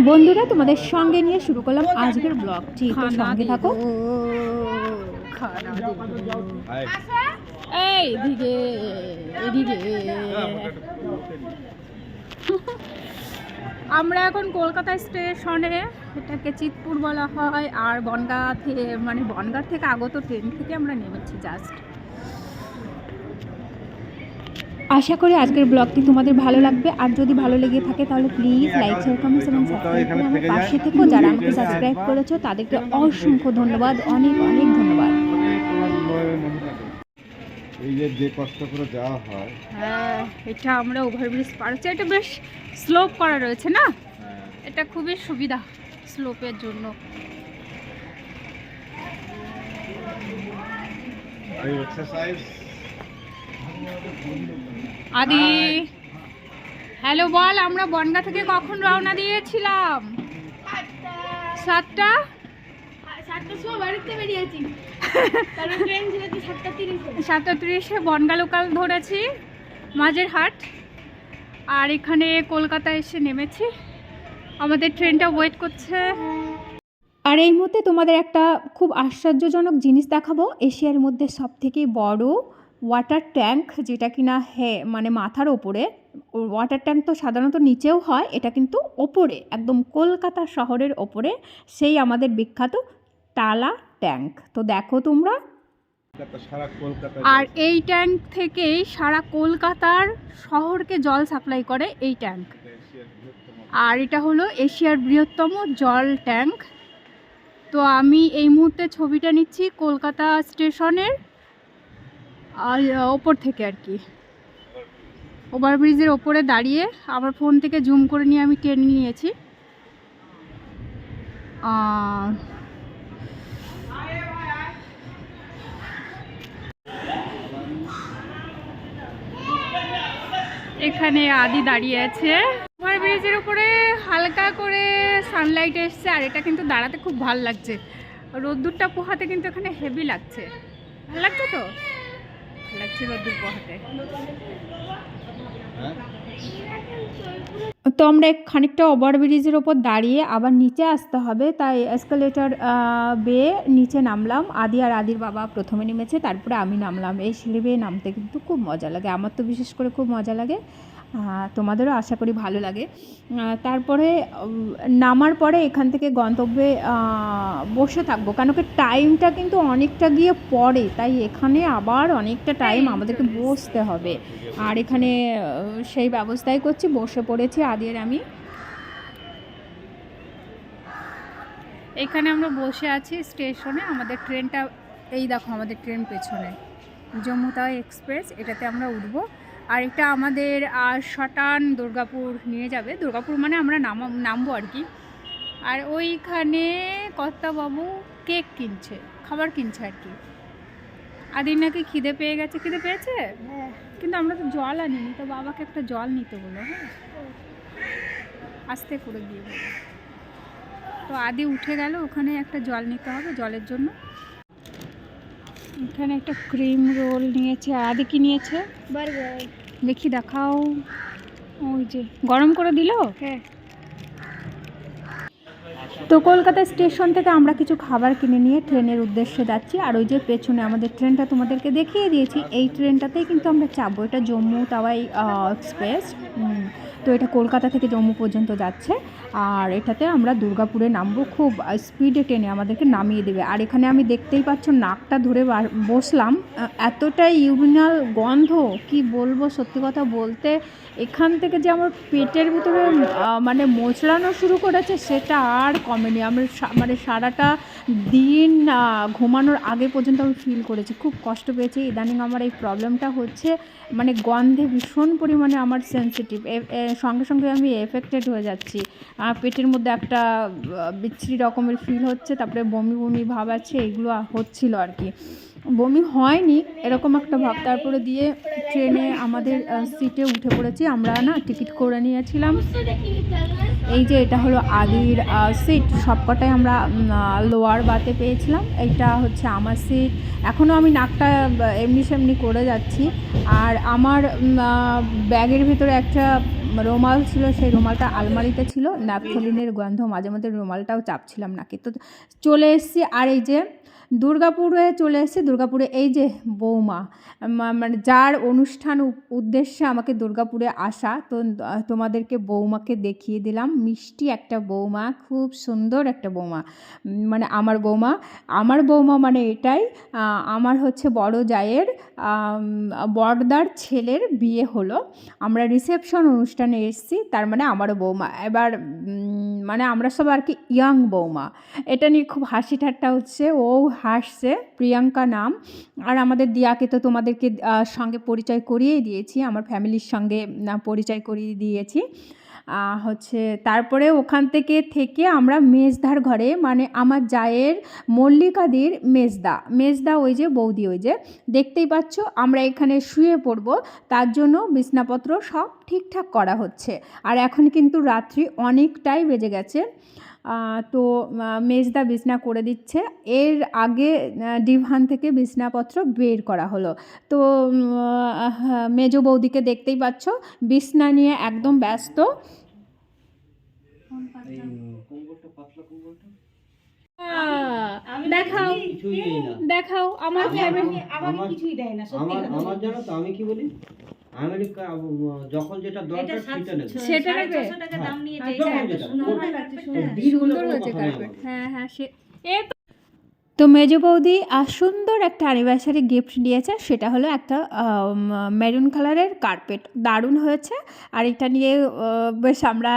বন্ধুরা তোমাদের সঙ্গে নিয়ে শুরু করলাম আজকের ব্লগটি তো সঙ্গে থাকো। এই এদিকে। আমরা এখন কলকাতা স্টেশনে এটাকে চিতপুর বলা হয় আর বনগাঁ থেকে মানে বনগাঁ থেকে আগত ট্রেন থেকে আমরা নেমেছি জাস্ট আশা করি আজকের ব্লগটি তোমাদের ভালো লাগবে। আর যদি ভালো লেগে থাকে তাহলে প্লিজ লাইক শেয়ার কমেন্টস এবং সাবস্ক্রাইব করে আমার পাশে থেকো যারা আমাকে সাবস্ক্রাইব করেছ তাদেরকে অসংখ্য ধন্যবাদ। অনেক অনেক ধন্যবাদ। এই যে যে কষ্ট করে যাওয়া হয়। হ্যাঁ এটা আমরা ওভারব্রিজ পার হচ্ছে এটা বেশ স্লোপ করা রয়েছে না? এটা খুবই সুবিধা স্লোপের জন্য। এই এক্সারসাইজ আদি। হ্যালো বল আমরা বনগা থেকে কখন রওনা দিয়েছিলাম? সাতটা? সাতটা তিরিশে। বনগা লোকাল ধরেছি মাঝের হাট আর এখানে কলকাতা এসে নেমেছি। আমাদের ট্রেনটা ওয়েট করছে। আর এই মুহূর্তে তোমাদের একটা খুব আশ্চর্যজনক জিনিস দেখাবো। এশিয়ার মধ্যে সব থেকে বড় ওয়াটার ট্যাঙ্ক যেটা কিনা হে মানে মাথার ওপরে ওয়াটার ট্যাঙ্ক তো সাধারণত নিচেও হয় এটা কিন্তু ওপরে একদম কলকাতা শহরের ওপরে সেই আমাদের বিখ্যাত টালা ট্যাঙ্ক তো দেখো তোমরা। আর এই ট্যাঙ্ক থেকেই সারা কলকাতার শহরকে জল সাপ্লাই করে এই ট্যাঙ্ক আর এটা হলো এশিয়ার বৃহত্তম জল ট্যাঙ্ক তো আমি এই মুহূর্তে ছবিটা নিচ্ছি কলকাতা স্টেশনের। আর ওপর থেকে আর কি। ওভারব্রিজের ওপরে দাঁড়িয়ে আমার ফোন থেকে জুম করে নিয়ে আমি ট্রেন নিয়েছি। এখানে আদি দাঁড়িয়ে আছে। ওভার ব্রিজের উপরে হালকা করে সানলাইট এসছে, আর এটা কিন্তু দাঁড়াতে খুব ভালো লাগছে। রোদ্দুরটা পোহাতে কিন্তু এখানে হেভি লাগছে। ভালো লাগছে তো? লাগছে রোদ্দুর পোহাতে হ্যাঁ? তো আমরা খানিকটা ওভার ব্রিজের ওপর দাঁড়িয়ে আবার নিচে আসতে হবে তাই এসকালেটার বেয়ে নিচে নামলাম। আদি আর আদির বাবা প্রথমে নেমেছে তারপরে আমি নামলাম। এই সিঁড়ি বেয়ে নামতে কিন্তু খুব মজা লাগে আমার তো বিশেষ করে খুব মজা লাগে। তোমাদেরও আশা করি ভালো লাগে। তারপরে নামার পরে এখান থেকে গন্তব্যে বসে থাকব। কেন কি টাইমটা কিন্তু অনেকটা গিয়ে পড়ে তাই এখানে আবার অনেকটা টাইম আমাদেরকে বসতে হবে। আর এখানে সেই ব্যবস্থাই করছি বসে পড়েছি আদির আমি। এখানে আমরা বসে আছি স্টেশনে আমাদের ট্রেনটা এই দেখো আমাদের ট্রেন পেছনে। জম্মু তাওয়াই এক্সপ্রেস এটাতে আমরা উঠবো। আর এটা আমাদের শটান দুর্গাপুর নিয়ে যাবে। দুর্গাপুর মানে আমরা নাম নামবো আর কি। আর ওইখানে কর্তাবাবু কেক কিনছে খাবার কিনছে আর কি। আদির নাকি খিদে পেয়ে গেছে। খিদে পেয়েছে? হ্যাঁ। কিন্তু আমরা তো জল আনিনি তো বাবাকে একটা জল নিতে বলো হ্যাঁ। আস্তে করে বলো তো আদি উঠে গেল ওখানে একটা জল নিতে হবে জলের জন্য। এখানে একটা ক্রিম রোল নিয়েছে আদি কি নিয়েছে? বার্গার। দেখি দেখাও। ওই যে গরম করে দিলো? হ্যাঁ। তো কলকাতা স্টেশন থেকে আমরা কিছু খাবার কিনে নিয়ে ট্রেনের উদ্দেশ্যে যাচ্ছি। আর ওই যে পেছনে আমাদের ট্রেনটা তোমাদেরকে দেখিয়ে দিয়েছি। এই ট্রেনটাতেই কিন্তু আমরা চাপবো এটা জম্মু তাওয়াই এক্সপ্রেস তো এটা কলকাতা থেকে জম্মু পর্যন্ত যাচ্ছে। আর এটাতে আমরা দুর্গাপুরে নামবো। খুব স্পিডে ট্রেনে আমাদেরকে নামিয়ে দেবে। আর এখানে আমি দেখতেই পাচ্ছ, নাকটা ধরে বসলাম। এতটাই ইউরিনাল গন্ধ, কি বলব সত্যি কথা বলতে। এখান থেকে যে আমার পেটের ভিতরে মানে মোচড়ানো শুরু করেছে, সেটা আর কমেনি আমি মানে সারাটা দিন ঘুমানোর আগে পর্যন্ত আমি ফিল করেছি। খুব কষ্ট পেয়েছি। ইদানিং আমার এই প্রবলেমটা হচ্ছে মানে গন্ধে ভীষণ পরিমাণে আমার সেন্সিটিভ সঙ্গে সঙ্গে আমি এফেক্টেড হয়ে যাচ্ছি। পেটের মধ্যে একটা বিচ্ছিরি রকমের ফিল হচ্ছে, তারপরে বমি বমি ভাব আছে, এগুলো হচ্ছিল আর কি। বমি হয়নি, এরকম একটা ভাব। তারপরে দিয়ে ট্রেনে আমাদের সিটে উঠে পড়েছি। আমরা না টিকিট করে নিয়েছিলাম। এই যে এটা হলো আগের সিট সবকটাই আমরা লোয়ার বাতে পেয়েছিলাম। এটা হচ্ছে আমার সিট এখনও আমি নাকটা, এমনি সেমনি করে যাচ্ছি। আর আমার ব্যাগের ভিতরে একটা রুমাল ছিল সেই রুমালটা আলমারিতে ছিল ন্যাপথলিনের গন্ধ মাঝে মধ্যে রুমালটাও চাপছিলাম নাকি। তো চলে এসেছি আর এই যে দুর্গাপুরে চলে এসেছি দুর্গাপুরে এই যে বৌমা মানে যার অনুষ্ঠান উদ্দেশ্যে আমাকে দুর্গাপুরে আসা তো তোমাদেরকে বৌমাকে দেখিয়ে দিলাম। মিষ্টি একটা বৌমা খুব সুন্দর একটা বৌমা। মানে আমার বৌমা আমার বৌমা মানে এটাই আমার হচ্ছে বড় জায়ের আম, বড়দার ছেলের বিয়ে হলো। আমরা রিসেপশন অনুষ্ঠানে এসেছি, তার মানে আমারও বৌমা। এবার মানে আমরা সব আর কি ইয়াং বৌমা। এটা নিয়ে খুব হাসি ঠাট্টা হচ্ছে, ও হাসছে, প্রিয়াঙ্কা নাম। আর আমাদের দিয়াকে তো তোমাদেরকে সঙ্গে পরিচয় করিয়েই দিয়েছি, আমার ফ্যামিলির সঙ্গে পরিচয় করিয়ে দিয়েছি। হচ্ছে তারপরে ওখান থেকে থেকে আমরা মেজদার ঘরে মানে আমার জায়ের মল্লিকাদির মেজদা মেজদা ওই যে বৌদি ওই যে, দেখতেই পাচ্ছ আমরা এখানে শুয়ে পড়ব, তার জন্য বিছনাপত্র সব ঠিকঠাক করা হচ্ছে। আর এখন কিন্তু রাত্রি অনেকটাই বেজে গেছে। তো মেজদা বিছনা করে দিচ্ছে। এর আগে ডিভান থেকে বিছনাপত্র বের করা হলো। তো মেজ বৌদিকে দেখতেই পাচ্ছ বিছনা নিয়ে একদম ব্যস্ত। এই কম্বলটা পাতলা কম্বলটা দেখাও কিছুই নেই না। দেখাও আমার আমার কিছুই দেয় না আমার আমার জানো তো আমি কি বলি? আমি বলি কা- যখন যেটা দরকার সেটা নেবে। সেটা নেবে। হ্যাঁ, যখন যেটা দিন সুন্দর লাগছে হ্যাঁ হ্যাঁ সে এ তো মেজো বৌদি আহ, সুন্দর একটা অ্যানিভার্সারি গিফট দিয়েছে। সেটা হলো একটা মেরুন কালারের কার্পেট দারুণ হয়েছে। আর এটা নিয়ে বেশ আমরা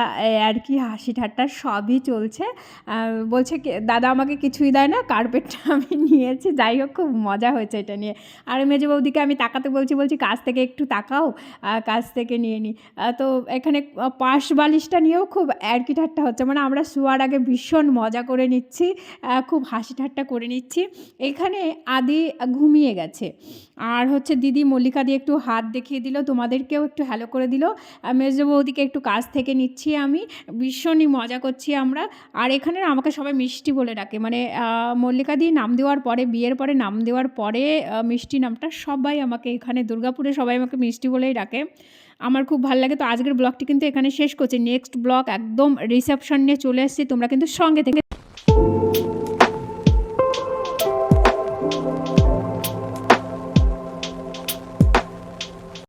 আর কি হাসি ঠাট্টা সবই চলছে। বলছে দাদা আমাকে কিছুই দেয় না কার্পেটটা আমি নিয়েছি। যাই হোক খুব মজা হয়েছে এটা নিয়ে। আর মেজো বৌদিকে আমি তাকাতে বলছি বলছি কাছ থেকে একটু তাকাও কাছ থেকে নিয়ে নিই তো এখানে পাশ বালিশটা নিয়েও খুব আর কি ঠাট্টা হচ্ছে। মানে আমরা শোয়ার আগে ভীষণ মজা করে নিচ্ছি খুব হাসি ঠাট্টা করে নিচ্ছি এখানে আদি ঘুমিয়ে গেছে। আর হচ্ছে দিদি মল্লিকা দিয়ে একটু হাত দেখিয়ে দিল, তোমাদেরকেও একটু হ্যালো করে দিল। মেজো বৌদিকে একটু কাজ থেকে নিচ্ছি আমি। ভীষণই মজা করছি আমরা। আর এখানে আমাকে সবাই মিষ্টি বলে ডাকে। মানে মল্লিকা দিয়ে নাম দেওয়ার পরে, বিয়ের পরে নাম দেওয়ার পরে মিষ্টি নামটা সবাই আমাকে এখানে, দুর্গাপুরে সবাই আমাকে মিষ্টি বলেই ডাকে। আমার খুব ভালো লাগে। তো আজকের ব্লগটি কিন্তু এখানে শেষ করছি। নেক্সট ব্লগ একদম রিসেপশন নিয়ে চলে এসেছি। তোমরা কিন্তু সঙ্গে থেকে Thank you.